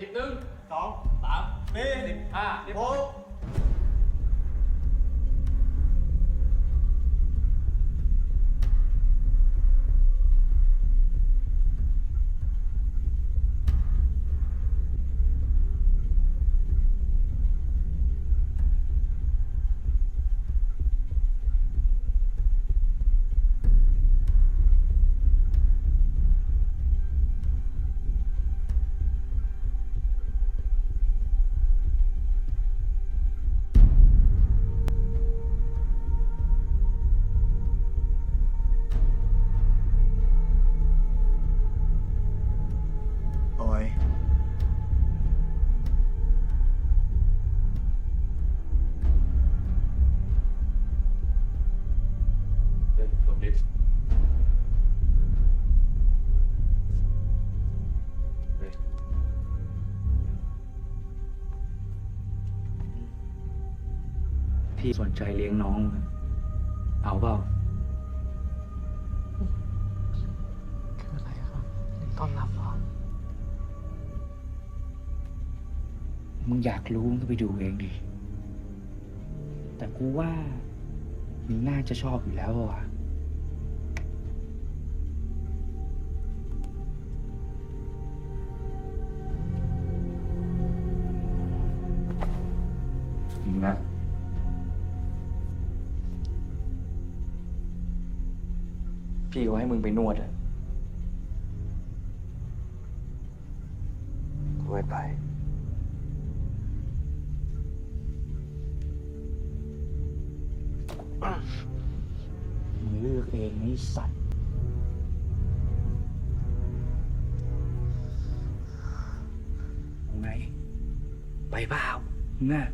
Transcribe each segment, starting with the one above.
สิบหนึ่งสองสามสี่สิบห้าสิบหหก เฮ้ยสมดิษเฮ้ยพี่สนใจเลี้ยงน้อง เอาเปล่าคืออะไรครับต้อนรับเหรอมึงอยากรู้มึงก็ไปดูเองดิ แต่กูว่ามึงน่าจะชอบอยู่แล้วอะว่ะ นะพี่เขาให้มึงไปนวดอะกูไม่ไป มึงเลือกเองไอ้สัตว์เอาไง ไปเปล่าน่ะ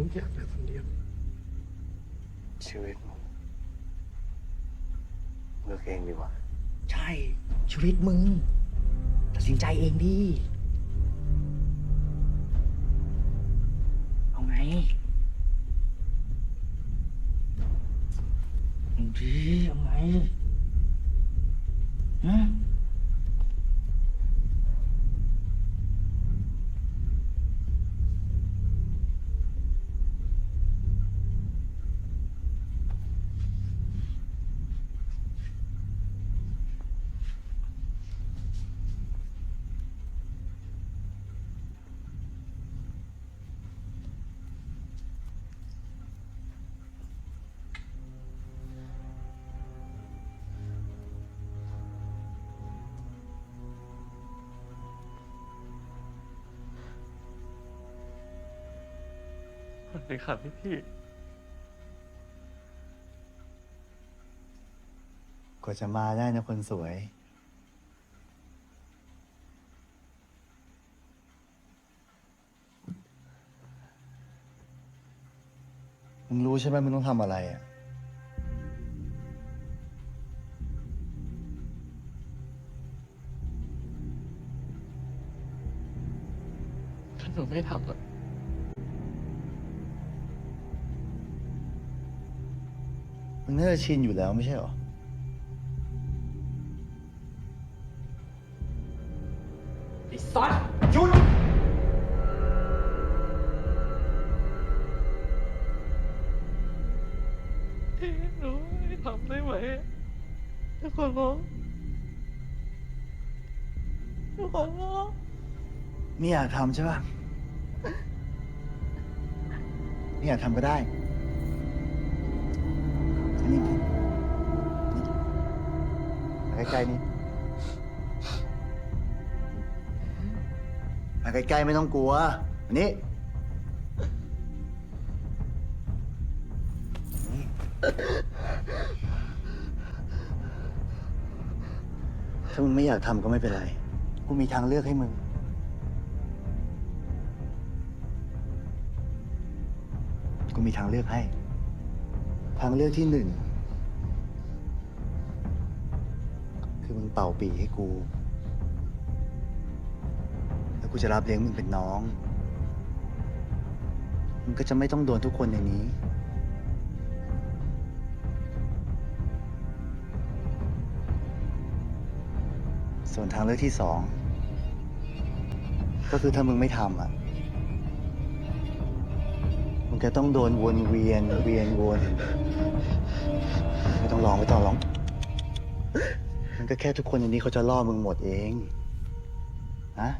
ผมอยากไปคนเดียว ชีวิตมึงเลือกเองดีกว่า ใช่ ชีวิตมึง ตัดสินใจเองดิ เอาไงเอาดีเอาไง วัสดีครับพี่พี่กว่าจะมาได้นะคนสวย มึงรู้ใช่ไหมมึงต้องทำอะไรอะ ถ้าหนูไม่ทำอะ น่าจะชินอยู่แล้วไม่ใช่หรอ ไอ้สัตว์หยุดพี่หนูไม่ทำได้ไหมนูขอร้องหนูขอร้องไม่อยากทำใช่ป่ะไม่อยากทำก็ได้ กล้ๆนี่มาใกล้ๆไม่ต้องกลัวอันนี้นี่ถ้ามึงไม่อยากทำก็ไม่เป็นไร กูมีทางเลือกให้มึง กูมีทางเลือกให้ ทางเลือกที่หนึ่ง คือมึงเป่าปีให้กู แล้วกูจะรับเลี้ยงมึงเป็นน้อง มึงก็จะไม่ต้องโดนทุกคนในนี้ ส่วนทางเลือกที่สอง ก็คือถ้ามึงไม่ทำอะ มึงจะต้องโดนวนเวียนเวียนวน ไม่ต้องร้องไม่ต้องร้อง ก็แค่ทุกคนในนี้เขาจะล่อมึงหมดเองฮะ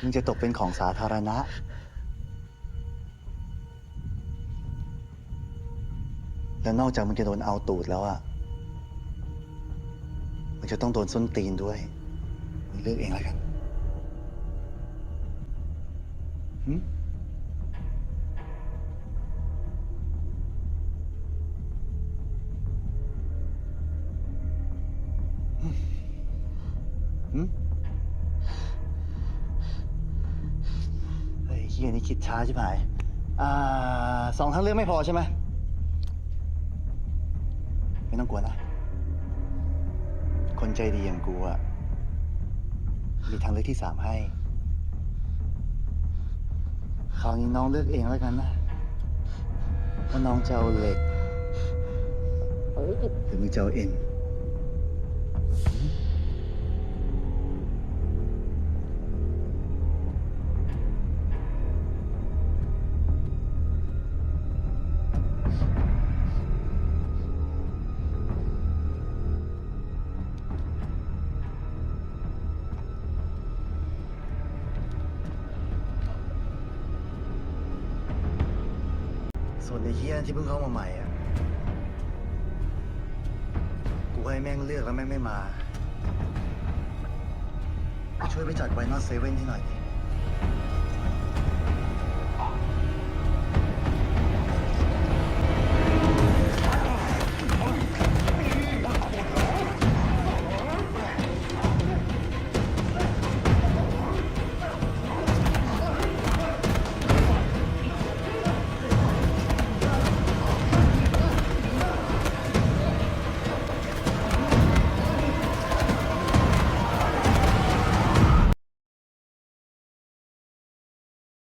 มึงจะตกเป็นของสาธารณะ แล้วนอกจากมึงจะโดนเอาตูดแล้วอะมึงจะต้องโดนส้นตีนด้วย มึงเลือกเองแล้วกันหึ เฮ้ยเฮียนี่คิดช้าใช่ไหมอ่าสองทางเลือกไม่พอใช่ไหม ไม่ต้องกลัวนะ คนใจดีอย่างกูอะมีทางเลือกที่สามให้ คราวนี้น้องเลือกเองแล้วกันนะว่าน้องจะเอาเหล็กหรือมึงจะเอาเอ็น ส่วนไอ้เฮียที่เพิ่งเข้ามาใหม่อะ กูให้แม่งเลือกแล้วแม่งไม่มา ช่วยไปจัดไวน์นอตเซเว่นที่หน่อยดิ